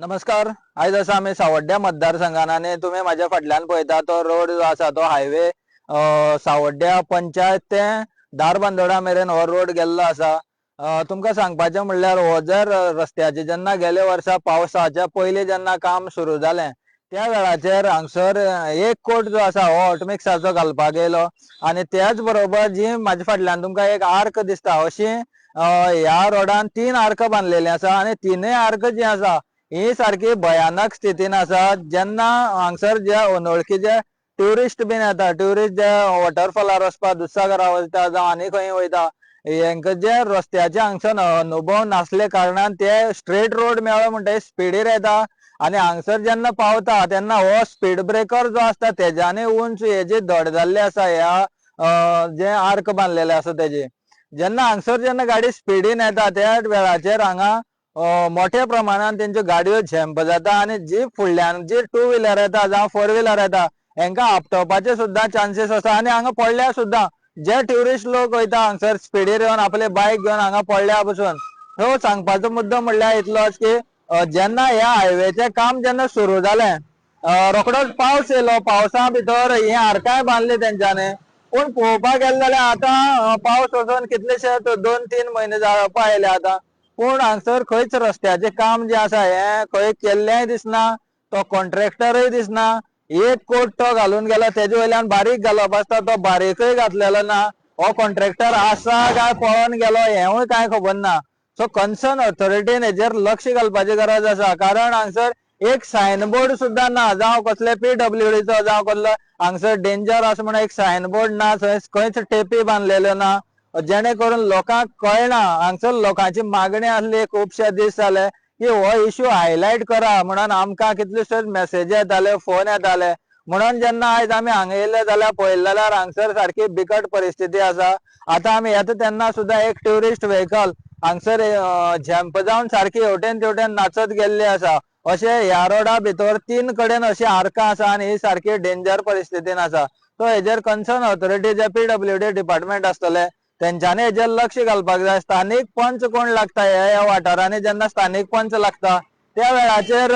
नमस्कार. आयज आसा आमी सावड्ड्या मतदारसंघान आनी तुमी म्हाज्या फाटल्यान पळयता तो रोड जो आसा तो हायवे सावड्ड्या पंचायत ते दारबांदोडा मेरेन हो रोड गेल्लो आसा. तुमकां सांगपाचें म्हणल्यार हो जर रस्त्याचे जेन्ना गेले वर्सा पावसाच्या पयलीं जेन्ना काम सुरू जालें त्या वेळाचेर हांगसर एक कोट जो आसा हो ऑटोमिक्साचो घालपाक येयलो आनी त्याच बरोबर जी म्हाज्या फाटल्यान तुमकां एक आर्क दिसता अशी ह्या रोडान तीन आर्क बांदलेली आसा आनी तिनूय आर्क जी आसा ही सारखे भयानक स्थितीन आसा जेन्ना हांगसर जे अनवळखीचे ट्युरिस्ट बीन येता. ट्युरिस्ट जे वॉटरफॉलार वचपा दुधसागरा वयता जावं आनी खंय वयता हेंका जे रस्त्याचे हांगसर अनुभव नासले कारणान ते स्ट्रेट रोड मेळ्ळो म्हणटगीर स्पिडीर येता. आनी हांगसर जेन्ना पावता तेन्ना हो स्पीड ब्रेकर जो आसता तेज्यानी उंच हे जे धड जाल्ले आसा ह्या जे आर्क बांदलेले आसा तेजे जेन्ना हांगसर जेन्ना गाडी स्पिडीन येता त्या वेळाचेर हांगा मोठ्या प्रमाणात तेंच्यो गाडयो झॅम्प जाता आनी जी फुडल्यान जी टू व्हिलर येता जावं फोर व्हिलर येता हेंका आपटोवपाचे सुद्दां चान्सीस आसा आनी हांगा पडल्या सुद्दां जे ट्युरिस्ट लोक वयता हांगसर स्पिडीर येवन आपले बायक घेवन हांगा पडल्या पसून. हो सांगपाचो मुद्दो म्हणल्यार इतलोच की जेन्ना ह्या हायवेचें काम जेन्ना सुरू जालें रोखडोच पावस येयलो पावसा भितर हे आरकाय बांदली तेंच्यांनी. पूण पळोवपाक गेले जाल्यार आतां पावस वचून कितलेशे दोन तीन म्हयने जावपा आयले आतां. पूण हांगसर खंयच रस्त्याचें काम जें आसा हें खंय केल्लेंय दिसना तो कॉन्ट्रॅक्टरय दिसना. एक कोट तो घालून गेलो तेजे वयल्यान बारीक घालप आसता तो बारीकय घातलेलो ना. हो कॉन्ट्रॅक्टर आसा काय पळोवन गेलो हेंवूय कांय खबर ना. सो कन्सर्न ऑथॉरिटीन हेजेर लक्ष घालपाची गरज आसा. कारण हांगसर एक सायनबोर्ड सुद्दां ना. जावं कसले पीडब्ल्यूडीचो जावं कसलो हांगसर डेंजर आसा म्हणून एक सायनबोर्ड ना. थंय खंयच टेपी बांदलेल्यो ना. जेणे करून लोकांक कळना हांगसर लोकांची मागणी आसली खुबशे दीस जाले की हो इश्यू हायलायट करा म्हणून आमकां कितल्योश्योच मेसेजी येताले फोन येताले. म्हणून जेन्ना आयज आमी हांगा येयले जाल्यार पळयलें जाल्यार हांगसर सारकी बिकट परिस्थिती आसा. आतां आमी येता तेन्ना सुद्दां एक ट्युरिस्ट व्हेकल हांगसर झॅम्प जावन सारकी हेवटेन तेवटेन नाचत गेल्ली आसा. अशें ह्या रोडा भितर तीन कडेन अशी आर्कां आसा आनी ही सारकी डेंजर परिस्थितीन आसा. सो हेजेर कन्सर्न ऑथॉरिटी जे पी डब्ल्यू डी डिपार्टमेंट आसतले. तेंच्यांनी हेजेर लक्ष घालपाक जाय स्थानीक पंच कोण लागता ह्या ह्या वाठारांनी जेन्ना स्थानीक पंच लागता त्या वेळाचेर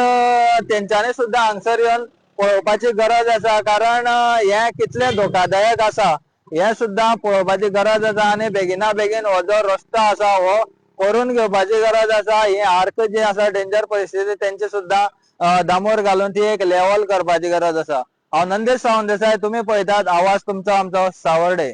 तेंच्यांनी सुद्दां हांगसर येवन पळोवपाची गरज आसा. कारण हें हे कितले धोकादायक आसा हे सुद्दां पळोवपाची गरज आसा आनी बेगिना बेगीन हो जो रस्तो आसा हो करून घेवपाची गरज आसा. ही आर्क जी आसा डेंजर परिस्थिती तेंचे सुद्दां दामोर घालून ती एक लेवल करपाची गरज आसा. हांव नंदेश सावंत देसाय तुमी पळयतात आवाज तुमचो आमचो सावर्डे.